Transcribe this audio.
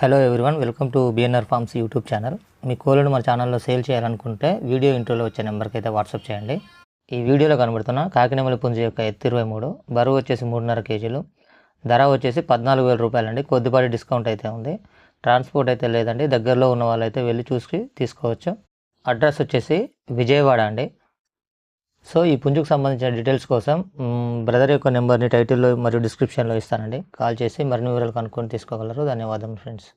Hello everyone welcome to B N R farms YouTube channel మీ కోళ్ళను మన ఛానల్లో sale చేయాలనుకుంటే వీడియో ఇంట్రోలో వచ్చే నెంబర్కి అయితే వాట్సాప్ చేయండి. ఈ వీడియోలో కనబడుతున్న కాకినెమలి పుంజు యొక్క ఎత్తు ఇరవై మూడు బరువు వచ్చేసి మూడున్నర కేజీలు ధర వచ్చేసి పద్నాలుగు వేల రూపాయలండి. కొద్దిపాటి డిస్కౌంట్ అయితే ఉంది. ట్రాన్స్పోర్ట్ అయితే లేదండి. దగ్గరలో ఉన్న వాళ్ళైతే వెళ్ళి చూసి తీసుకోవచ్చు. అడ్రస్ వచ్చేసి విజయవాడ అండి. సో ఈ పుంజుకు సంబంధించిన డీటెయిల్స్ కోసం బ్రదర్ యొక్క నెంబర్ని టైటిల్లో మరియు డిస్క్రిప్షన్లో ఇస్తానండి. కాల్ చేసి మరిన్ని వివరాలు కనుక్కొని తీసుకోగలరు. ధన్యవాదం ఫ్రెండ్స్